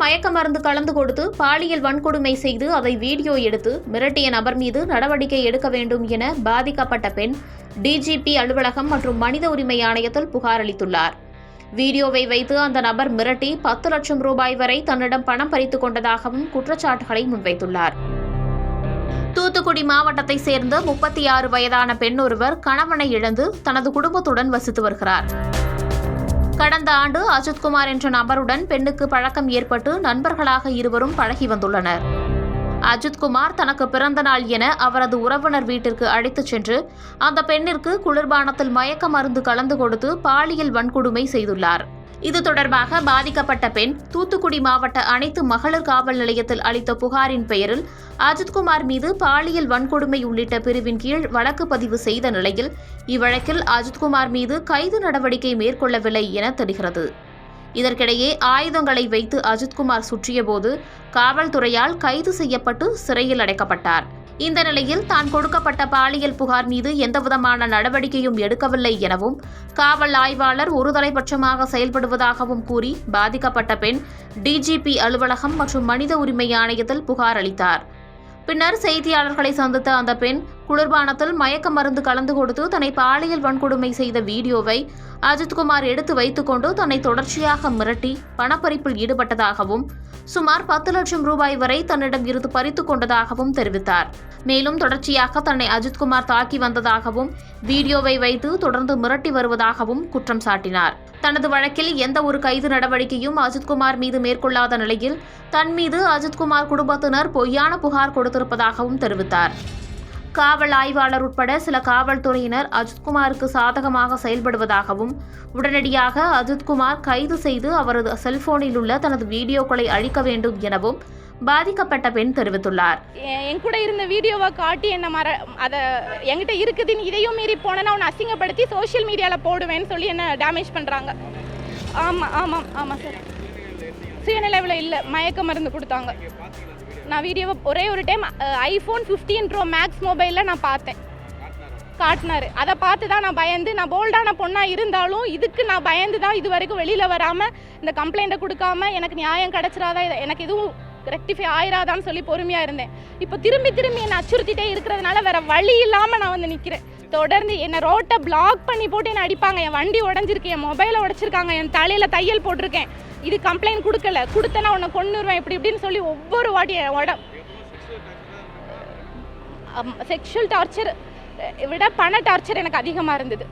மயக்க மருந்து கலந்து கொடுத்து பாலியல் வன்கொடுமை செய்து அதை வீடியோ எடுத்து மிரட்டிய நபர் மீது நடவடிக்கை எடுக்க வேண்டும் என பாதிக்கப்பட்ட பெண் டிஜிபி அலுவலகம் மற்றும் மனித உரிமை ஆணையத்தில் புகார் அளித்துள்ளார். வீடியோவை வைத்து அந்த நபர் மிரட்டி பத்து லட்சம் ரூபாய் வரை தன்னிடம் பணம் பறித்துக் கொண்டதாகவும் குற்றச்சாட்டுகளை முன்வைத்துள்ளார். தூத்துக்குடி மாவட்டத்தை சேர்ந்த முப்பத்தி ஆறு வயதான பெண் ஒருவர் கணவனை இழந்து தனது குடும்பத்துடன் வசித்து வருகிறார். கடந்த ஆண்டு அஜித்குமார் என்ற நபருடன் பெண்ணுக்கு பழக்கம் ஏற்பட்டு நண்பர்களாக இருவரும் பழகி வந்துள்ளனர். அஜித்குமார் தனக்கு பிறந்த நாள் என அவரது உறவினர் வீட்டிற்கு அழைத்துச் சென்று அந்த பெண்ணிற்கு குளிர்பானத்தில் மயக்க மருந்து கலந்து கொடுத்து பாலியல் வன்கொடுமை செய்துள்ளார். இது தொடர்பாக பாதிக்கப்பட்ட பெண் தூத்துக்குடி மாவட்ட அனைத்து மகளிர் காவல் நிலையத்தில் அளித்த புகாரின் பெயரில் அஜித்குமார் மீது பாலியல் வன்கொடுமை உள்ளிட்ட பிரிவின் கீழ் வழக்கு பதிவு செய்த நிலையில் இவ்வழக்கில் அஜித்குமார் மீது கைது நடவடிக்கை மேற்கொள்ளவில்லை என தெரிகிறது. இதற்கிடையே ஆயுதங்களை வைத்து அஜித்குமார் சுற்றியபோது காவல்துறையால் கைது செய்யப்பட்டு சிறையில் அடைக்கப்பட்டார். இந்த நிலையில் தான் கொடுக்கப்பட்ட பாலியல் புகார் மீது எந்தவிதமான நடவடிக்கையும் எடுக்கவில்லை எனவும் காவல் ஆய்வாளர் ஒருதலைபட்சமாக செயல்படுவதாகவும் கூறி பாதிக்கப்பட்ட பெண் டிஜிபி அலுவலகம் மற்றும் மனித உரிமை ஆணையத்தில் புகார் அளித்தார். பின்னர் செய்தியாளர்களை சந்தித்த அந்த பெண் குளிர்பானத்தில் மயக்க மருந்து கலந்து கொடுத்து தன்னை பாலியல் வன்கொடுமை செய்த வீடியோவை அஜித்குமார் எடுத்து வைத்துக்கொண்டு தன்னை தொடர்ச்சியாக மிரட்டி பணப்பறிப்பில் ஈடுபட்டதாகவும் சுமார் பத்து லட்சம் ரூபாய் வரை தன்னிடம் இருந்து பறித்துக் கொண்டதாகவும் தெரிவித்தார். மேலும் தொடர்ச்சியாக தன்னை அஜித்குமார் தாக்கி வந்ததாகவும் வீடியோவை வைத்து தொடர்ந்து மிரட்டி வருவதாகவும் குற்றம் சாட்டினார். தனது வழக்கில் எந்த ஒரு கைது நடவடிக்கையும் அஜித்குமார் மீது மேற்கொள்ளாத நிலையில் தன் மீது அஜித்குமார் குடும்பத்தினர் பொய்யான புகார் கொடுத்திருப்பதாகவும் தெரிவித்தார். காவல் ஆய்வாளர் உட்பட சில காவல்துறையினர் அஜித்குமாருக்கு சாதகமாக செயல்படுவதாகவும் உடனடியாக அஜித்குமார் கைது செய்து அவரது செல்போனில் உள்ள தனது வீடியோக்களை அழிக்க வேண்டும் எனவும் பாதிக்கப்பட்ட பெண் தெரிவித்துள்ளார். என் கூட இருந்த வீடியோவை காட்டி என்ன மற அதை என்கிட்ட இருக்குதுன்னு இதையும் மீறி போனேன்னா அவனை அசிங்கப்படுத்தி சோஷியல் மீடியாவில் போடுவேன்னு சொல்லி என்ன டேமேஜ் பண்ணுறாங்க ஆமாம் ஆமாம் ஆமாம் சார் சுயநிலைவில் இல்லை மயக்க மருந்து கொடுத்தாங்க. நான் வீடியோவை ஒரே ஒரு time iPhone fifteen pro max மொபைலில் நான் பார்த்தேன். காட்டினார். அதை பார்த்து தான் நான் பயந்து நான் போல்டான பொண்ணாக இருந்தாலும் இதுக்கு நான் பயந்து தான் இது வரைக்கும் வெளியில் வராமல் இந்த கம்ப்ளைண்ட்டை கொடுக்காம எனக்கு நியாயம் கிடச்சிடாதா இதை- எனக்கு எதுவும் ரெக்டிஃபை ஆயிராதான்னு சொல்லி பொறுமையாக இருந்தேன். இப்போ திரும்பி திரும்பி என்னை அச்சுறுத்திட்டே இருக்கிறதுனால வேற வழி இல்லாமல் நான் வந்து நிற்கிறேன் தொடர்ந்து என்னை ரோட்டை பிளாக் பண்ணி போட்டு என்னை அடிப்பாங்க. என் வண்டி உடஞ்சிருக்கு என் மொபைலை உடச்சிருக்காங்க என் தலையில் தையல் போட்டிருக்கேன். இது கம்ப்ளைண்ட் கொடுக்கல. கொடுத்தேன்னா உன்னை கொண்டுருவேன் இப்படி இப்படின்னு சொல்லி ஒவ்வொரு வாட்டி உடம் செக்ஷுவல் டார்ச்சர் விட பண டார்ச்சர் எனக்கு அதிகமாக இருந்தது.